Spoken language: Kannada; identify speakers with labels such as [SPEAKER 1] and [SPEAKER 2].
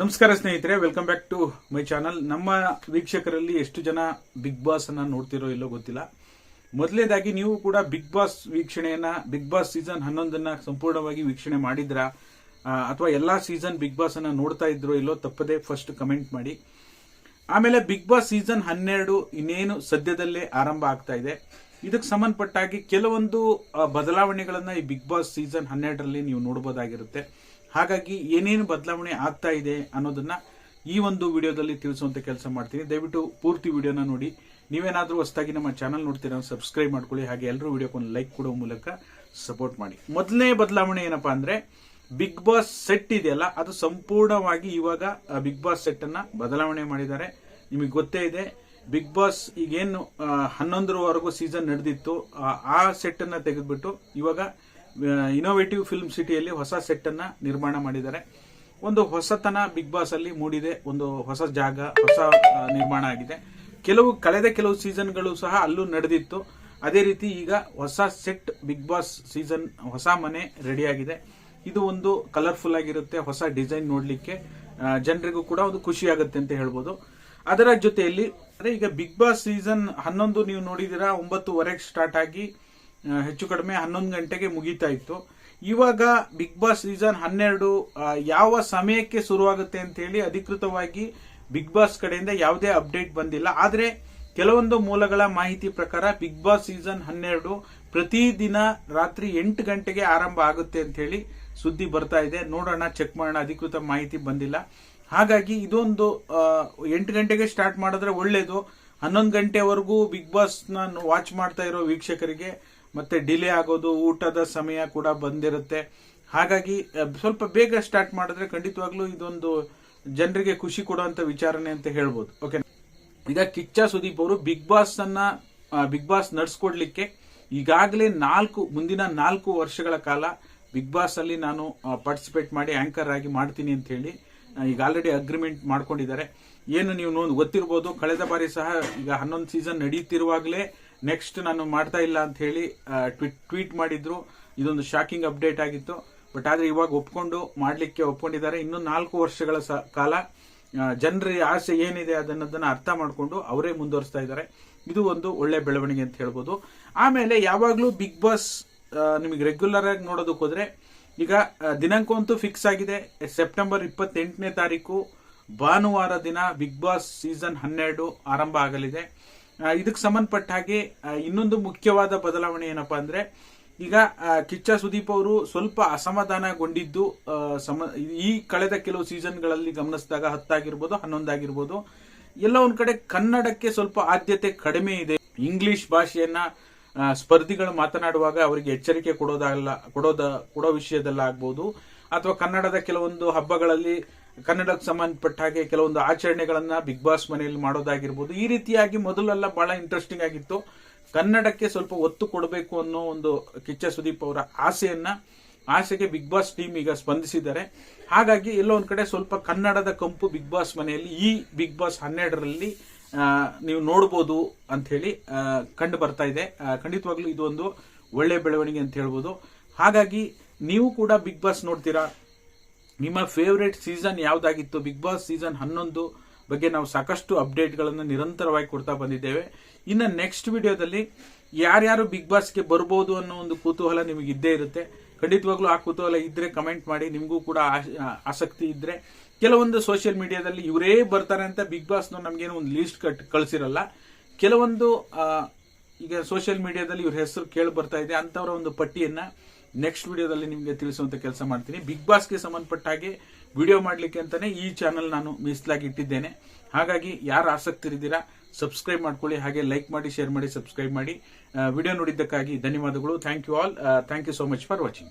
[SPEAKER 1] ನಮಸ್ಕಾರ ಸ್ನೇಹಿತರೆ welcome back to my channel ನಮ್ಮ ವೀಕ್ಷಕರಲ್ಲಿ ಎಷ್ಟು ಜನ ಬಿಗ್ ಬಾಸ್ ಅನ್ನ ನೋಡ್ತಿರೋ ಇಲ್ಲೋ ಗೊತ್ತಿಲ್ಲ. ಮೊದಲೇದಾಗಿ ನೀವು ಕೂಡ ಬಿಗ್ ಬಾಸ್ ವೀಕ್ಷಣೆಯನ್ನ ಬಿಗ್ ಬಾಸ್ ಸೀಸನ್ ಹನ್ನೊಂದನ್ನ ಸಂಪೂರ್ಣವಾಗಿ ವೀಕ್ಷಣೆ ಮಾಡಿದ್ರ? ಅಥವಾ ಎಲ್ಲಾ ಸೀಸನ್ ಬಿಗ್ ಬಾಸ್ ಅನ್ನ ನೋಡ್ತಾ ಇದ್ರೋ ಇಲ್ಲೋ ತಪ್ಪದೆ ಫಸ್ಟ್ ಕಮೆಂಟ್ ಮಾಡಿ. ಆಮೇಲೆ ಬಿಗ್ ಬಾಸ್ ಸೀಸನ್ ಹನ್ನೆರಡು ಇನ್ನೇನು ಸದ್ಯದಲ್ಲೇ ಆರಂಭ ಆಗ್ತಾ ಇದೆ. ಇದಕ್ಕೆ ಸಂಬಂಧಪಟ್ಟಾಗಿ ಕೆಲವೊಂದು ಬದಲಾವಣೆಗಳನ್ನ ಈ ಬಿಗ್ ಬಾಸ್ ಸೀಸನ್ ಹನ್ನೆರಡರಲ್ಲಿ ನೀವು ನೋಡಬಹುದಾಗಿರುತ್ತೆ ಹಾಗಾಗಿ ಏನೇನು ಬದಲಾವಣೆ ಆಗ್ತಾ ಇದೆ ಅನ್ನೋದನ್ನ ಈ ಒಂದು ವಿಡಿಯೋದಲ್ಲಿ ತಿಳಿಸುವಂತ ಕೆಲಸ ಮಾಡ್ತೀನಿ. ದಯವಿಟ್ಟು ಪೂರ್ತಿ ವಿಡಿಯೋನ ನೋಡಿ. ನೀವೇನಾದರೂ ಹೊಸದಾಗಿ ನಮ್ಮ ಚಾನಲ್ ನೋಡ್ತೀರಾ ಸಬ್ಸ್ಕ್ರೈಬ್ ಮಾಡ್ಕೊಳ್ಳಿ. ಹಾಗೆ ಎಲ್ಲರೂ ವಿಡಿಯೋಕ್ಕೊಂದು ಲೈಕ್ ಕೊಡೋ ಮೂಲಕ ಸಪೋರ್ಟ್ ಮಾಡಿ. ಮೊದಲನೇ ಬದಲಾವಣೆ ಏನಪ್ಪಾ ಅಂದ್ರೆ, ಬಿಗ್ ಬಾಸ್ ಸೆಟ್ ಇದೆಯಲ್ಲ, ಅದು ಸಂಪೂರ್ಣವಾಗಿ ಇವಾಗ ಬಿಗ್ ಬಾಸ್ ಸೆಟ್ ಅನ್ನ ಬದಲಾವಣೆ ಮಾಡಿದ್ದಾರೆ. ನಿಮಗೆ ಗೊತ್ತೇ ಇದೆ, ಬಿಗ್ ಬಾಸ್ ಈಗೇನು ಹನ್ನೊಂದರವರೆಗೂ ಸೀಸನ್ ನಡೆದಿತ್ತು. ಆ ಸೆಟ್ ಅನ್ನ ತೆಗೆದ್ಬಿಟ್ಟು ಇವಾಗ ಇನೋವೇಟಿವ್ ಫಿಲ್ಮ್ ಸಿಟಿಯಲ್ಲಿ ಹೊಸ ಸೆಟ್ ಅನ್ನ ನಿರ್ಮಾಣ ಮಾಡಿದ್ದಾರೆ. ಒಂದು ಹೊಸತನ ಬಿಗ್ ಬಾಸ್ ಅಲ್ಲಿ ಮೂಡಿದೆ. ಒಂದು ಹೊಸ ಜಾಗ, ಹೊಸ ನಿರ್ಮಾಣ ಆಗಿದೆ. ಕೆಲವು, ಕಳೆದ ಕೆಲವು ಸೀಸನ್ಗಳು ಸಹ ಅಲ್ಲೂ ನಡೆದಿತ್ತು. ಅದೇ ರೀತಿ ಈಗ ಹೊಸ ಸೆಟ್ ಬಿಗ್ ಬಾಸ್ ಸೀಸನ್ ಹೊಸ ಮನೆ ರೆಡಿ ಆಗಿದೆ ಇದು ಒಂದು ಕಲರ್ಫುಲ್ ಆಗಿರುತ್ತೆ, ಹೊಸ ಡಿಸೈನ್ ನೋಡಲಿಕ್ಕೆ. ಜನರಿಗೂ ಕೂಡ ಒಂದು ಖುಷಿ ಆಗುತ್ತೆ ಅಂತ ಹೇಳ್ಬೋದು. ಅದರ ಜೊತೆಯಲ್ಲಿ, ಅದೇ ಈಗ ಬಿಗ್ ಬಾಸ್ ಸೀಸನ್ ಹನ್ನೊಂದು ನೀವು ನೋಡಿದಿರಾ ಒಂಬತ್ತುವರೆಗೆ ಸ್ಟಾರ್ಟ್ ಆಗಿ ಹೆಚ್ಚು ಕಡಿಮೆ ಹನ್ನೊಂದು ಗಂಟೆಗೆ ಮುಗೀತಾ ಇತ್ತು. ಇವಾಗ ಬಿಗ್ ಬಾಸ್ ಸೀಸನ್ ಹನ್ನೆರಡು ಯಾವ ಸಮಯಕ್ಕೆ ಶುರುವಾಗುತ್ತೆ ಅಂತ ಹೇಳಿ ಅಧಿಕೃತವಾಗಿ ಬಿಗ್ ಬಾಸ್ ಕಡೆಯಿಂದ ಯಾವುದೇ ಅಪ್ಡೇಟ್ ಬಂದಿಲ್ಲ. ಆದರೆ ಕೆಲವೊಂದು ಮೂಲಗಳ ಮಾಹಿತಿ ಪ್ರಕಾರ ಬಿಗ್ ಬಾಸ್ ಸೀಸನ್ ಹನ್ನೆರಡು ಪ್ರತಿದಿನ ರಾತ್ರಿ ಎಂಟು ಗಂಟೆಗೆ ಆರಂಭ ಆಗುತ್ತೆ ಅಂತ ಹೇಳಿ ಸುದ್ದಿ ಬರ್ತಾ ಇದೆ. ನೋಡೋಣ ಚೆಕ್ ಮಾಡೋಣ, ಅಧಿಕೃತ ಮಾಹಿತಿ ಬಂದಿಲ್ಲ. ಹಾಗಾಗಿ ಇದೊಂದು ಎಂಟು ಗಂಟೆಗೆ ಸ್ಟಾರ್ಟ್ ಮಾಡಿದ್ರೆ ಒಳ್ಳೇದು. ಹನ್ನೊಂದು ಗಂಟೆವರೆಗೂ ಬಿಗ್ ಬಾಸ್ನ ವಾಚ್ ಮಾಡ್ತಾ ಇರೋ ವೀಕ್ಷಕರಿಗೆ ಮತ್ತೆ ಡಿಲೇ ಆಗೋದು, ಊಟದ ಸಮಯ ಕೂಡ ಬಂದಿರುತ್ತೆ. ಹಾಗಾಗಿ ಸ್ವಲ್ಪ ಬೇಗ ಸ್ಟಾರ್ಟ್ ಮಾಡಿದ್ರೆ ಖಂಡಿತವಾಗ್ಲೂ ಇದೊಂದು ಜನರಿಗೆ ಖುಷಿ ಕೊಡುವಂತ ವಿಚಾರಣೆ ಅಂತ ಹೇಳ್ಬೋದು. ಓಕೆ ಈಗ ಕಿಚ್ಚ ಸುದೀಪ್ ಅವರು ಬಿಗ್ ಬಾಸ್ ಅನ್ನ ಬಿಗ್ ಬಾಸ್ ನಡ್ಸ್ಕೊಡ್ಲಿಕ್ಕೆ ಈಗಾಗಲೇ ನಾಲ್ಕು, ಮುಂದಿನ ನಾಲ್ಕು ವರ್ಷಗಳ ಕಾಲ ಬಿಗ್ ಬಾಸ್ ಅಲ್ಲಿ ನಾನು ಪಾರ್ಟಿಸಿಪೇಟ್ ಮಾಡಿ ಆಂಕರ್ ಆಗಿ ಮಾಡ್ತೀನಿ ಅಂತ ಹೇಳಿ ಈಗ ಆಲ್ರೆಡಿ ಅಗ್ರಿಮೆಂಟ್ ಮಾಡ್ಕೊಂಡಿದ್ದಾರೆ. ಏನು ನೀವು ಗೊತ್ತಿರ್ಬೋದು, ಕಳೆದ ಬಾರಿ ಸಹ ಈಗ ಹನ್ನೊಂದು ಸೀಸನ್ ನಡೀತಿರುವಾಗಲೇ ನೆಕ್ಸ್ಟ್ ನಾನು ಮಾಡ್ತಾ ಇಲ್ಲ ಅಂತ ಹೇಳಿ ಟ್ವೀಟ್ ಮಾಡಿದ್ರು. ಇದೊಂದು ಶಾಕಿಂಗ್ ಅಪ್ಡೇಟ್ ಆಗಿತ್ತು. ಬಟ್ ಆದ್ರೆ ಇವಾಗ ಒಪ್ಕೊಂಡು, ಮಾಡ್ಲಿಕ್ಕೆ ಒಪ್ಕೊಂಡಿದ್ದಾರೆ. ಇನ್ನೂ ನಾಲ್ಕು ವರ್ಷಗಳ ಕಾಲ ಜನರ ಆಸೆ ಏನಿದೆ ಅದನ್ನದನ್ನು ಅರ್ಥ ಮಾಡಿಕೊಂಡು ಅವರೇ ಮುಂದುವರಿಸ್ತಾ ಇದ್ದಾರೆ. ಇದು ಒಂದು ಒಳ್ಳೆ ಬೆಳವಣಿಗೆ ಅಂತ ಹೇಳ್ಬೋದು. ಆಮೇಲೆ ಯಾವಾಗಲೂ ಬಿಗ್ ಬಾಸ್ ನಿಮಗೆ ರೆಗ್ಯುಲರ್ ಆಗಿ ನೋಡೋದಕ್ಕೆ ಹೋದ್ರೆ, ಈಗ ದಿನಾಂಕಂತೂ ಫಿಕ್ಸ್ ಆಗಿದೆ. ಸೆಪ್ಟೆಂಬರ್ ಇಪ್ಪತ್ತೆಂಟನೇ ತಾರೀಕು, ಭಾನುವಾರ ದಿನ ಬಿಗ್ ಬಾಸ್ ಸೀಸನ್ ಹನ್ನೆರಡು ಆರಂಭ ಆಗಲಿದೆ. ಇದಕ್ಕೆ ಸಂಬಂಧಪಟ್ಟ ಹಾಗೆ ಇನ್ನೊಂದು ಮುಖ್ಯವಾದ ಬದಲಾವಣೆ ಏನಪ್ಪಾ ಅಂದ್ರೆ, ಈಗ ಕಿಚ್ಚ ಸುದೀಪ್ ಅವರು ಸ್ವಲ್ಪ ಅಸಮಾಧಾನಗೊಂಡಿದ್ದು ಸಮ, ಈ ಕಳೆದ ಕೆಲವು ಸೀಸನ್ಗಳಲ್ಲಿ ಗಮನಿಸಿದಾಗ ಹತ್ತಾಗಿರ್ಬೋದು, ಹನ್ನೊಂದಾಗಿರ್ಬೋದು, ಎಲ್ಲ ಒಂದ್ ಕಡೆ ಕನ್ನಡಕ್ಕೆ ಸ್ವಲ್ಪ ಆದ್ಯತೆ ಕಡಿಮೆ ಇದೆ. ಇಂಗ್ಲಿಷ್ ಭಾಷೆಯನ್ನ ಸ್ಪರ್ಧಿಗಳು ಮಾತನಾಡುವಾಗ ಅವರಿಗೆ ಎಚ್ಚರಿಕೆ ಕೊಡೋದಾಗಲ್ಲ ಕೊಡೋದ, ಕೊಡೋ ವಿಷಯದಲ್ಲಾಗ್ಬೋದು, ಅಥವಾ ಕನ್ನಡದ ಕೆಲವೊಂದು ಹಬ್ಬಗಳಲ್ಲಿ ಕನ್ನಡಕ್ಕೆ ಸಂಬಂಧಪಟ್ಟ ಹಾಗೆ ಕೆಲವೊಂದು ಆಚರಣೆಗಳನ್ನ ಬಿಗ್ ಬಾಸ್ ಮನೆಯಲ್ಲಿ ಮಾಡೋದಾಗಿರ್ಬೋದು, ಈ ರೀತಿಯಾಗಿ ಮೊದಲೆಲ್ಲ ಬಹಳ ಇಂಟ್ರೆಸ್ಟಿಂಗ್ ಆಗಿತ್ತು. ಕನ್ನಡಕ್ಕೆ ಸ್ವಲ್ಪ ಒತ್ತು ಕೊಡಬೇಕು ಅನ್ನೋ ಒಂದು ಕಿಚ್ಚ ಸುದೀಪ್ ಅವರ ಆಸೆಯನ್ನ, ಆಸೆಗೆ ಬಿಗ್ ಬಾಸ್ ಟೀಮ್ ಈಗ ಸ್ಪಂದಿಸಿದ್ದಾರೆ. ಹಾಗಾಗಿ ಎಲ್ಲೋ ಒಂದ್ ಕಡೆ ಸ್ವಲ್ಪ ಕನ್ನಡದ ಕಂಪು ಬಿಗ್ ಬಾಸ್ ಮನೆಯಲ್ಲಿ, ಈ ಬಿಗ್ ಬಾಸ್ ಹನ್ನೆರಡರಲ್ಲಿ ನೀವು ನೋಡಬಹುದು ಅಂತ ಹೇಳಿ ಕಂಡು ಬರ್ತಾ ಇದೆ. ಖಂಡಿತವಾಗ್ಲೂ ಒಂದು ಒಳ್ಳೆ ಬೆಳವಣಿಗೆ ಅಂತ ಹೇಳ್ಬೋದು. ಹಾಗಾಗಿ ನೀವು ಕೂಡ ಬಿಗ್ ಬಾಸ್ ನೋಡ್ತೀರಾ? ನಿಮ್ಮ ಫೇವ್ರೇಟ್ ಸೀಸನ್ ಯಾವುದಾಗಿತ್ತು? ಬಿಗ್ ಬಾಸ್ ಸೀಸನ್ ಹನ್ನೊಂದು ಬಗ್ಗೆ ನಾವು ಸಾಕಷ್ಟು ಅಪ್ಡೇಟ್ಗಳನ್ನು ನಿರಂತರವಾಗಿ ಕೊಡ್ತಾ ಬಂದಿದ್ದೇವೆ. ಇನ್ನು ನೆಕ್ಸ್ಟ್ ವಿಡಿಯೋದಲ್ಲಿ ಯಾರ್ಯಾರು ಬಿಗ್ ಬಾಸ್ಗೆ ಬರ್ಬೋದು ಅನ್ನೋ ಒಂದು ಕುತೂಹಲ ನಿಮಗೆ ಇದ್ದೇ ಇರುತ್ತೆ. ಖಂಡಿತವಾಗ್ಲೂ ಆ ಕುತೂಹಲ ಇದ್ದರೆ ಕಮೆಂಟ್ ಮಾಡಿ, ನಿಮಗೂ ಕೂಡ ಆಸಕ್ತಿ ಇದ್ದರೆ ಕೆಲವೊಂದು ಸೋಷಿಯಲ್ ಮೀಡಿಯಾದಲ್ಲಿ ಇವರೇ ಬರ್ತಾರೆ ಅಂತ ಬಿಗ್ ಬಾಸ್ನ ನಮಗೇನು ಒಂದು ಲೀಸ್ಟ್ ಕಟ್, ಕಳಿಸಿರಲ್ಲ. ಕೆಲವೊಂದು ಈಗ ಸೋಷಿಯಲ್ ಮೀಡಿಯಾದಲ್ಲಿ ಇವ್ರ ಹೆಸರು ಕೇಳಿ ಬರ್ತಾ ಇದೆ. ಅಂಥವರ ಒಂದು ಪಟ್ಟಿಯನ್ನ ನೆಕ್ಸ್ಟ್ ವಿಡಿಯೋದಲ್ಲಿ ನಿಮಗೆ ತಿಳಿಸುವಂತ ಕೆಲಸ ಮಾಡ್ತೀನಿ. ಬಿಗ್ ಬಾಸ್ಗೆ ಸಂಬಂಧಪಟ್ಟ ಹಾಗೆ ವಿಡಿಯೋ ಮಾಡಲಿಕ್ಕೆ ಅಂತಲೇ ಈ ಚಾನಲ್ ನಾನು ಮೀಸಲಾಗಿ ಇಟ್ಟಿದ್ದೇನೆ. ಹಾಗಾಗಿ ಯಾರು ಆಸಕ್ತಿ ಆಸಕ್ತರಿದ್ದೀರಾ ಸಬ್ಸ್ಕ್ರೈಬ್ ಮಾಡ್ಕೊಳ್ಳಿ. ಹಾಗೆ ಲೈಕ್ ಮಾಡಿ ಶೇರ್ ಮಾಡಿ ಸಬ್ಸ್ಕ್ರೈಬ್ ಮಾಡಿ. ವಿಡಿಯೋ ನೋಡಿದ್ದಕ್ಕಾಗಿ ಧನ್ಯವಾದಗಳು. Thank you all thank you so much for watching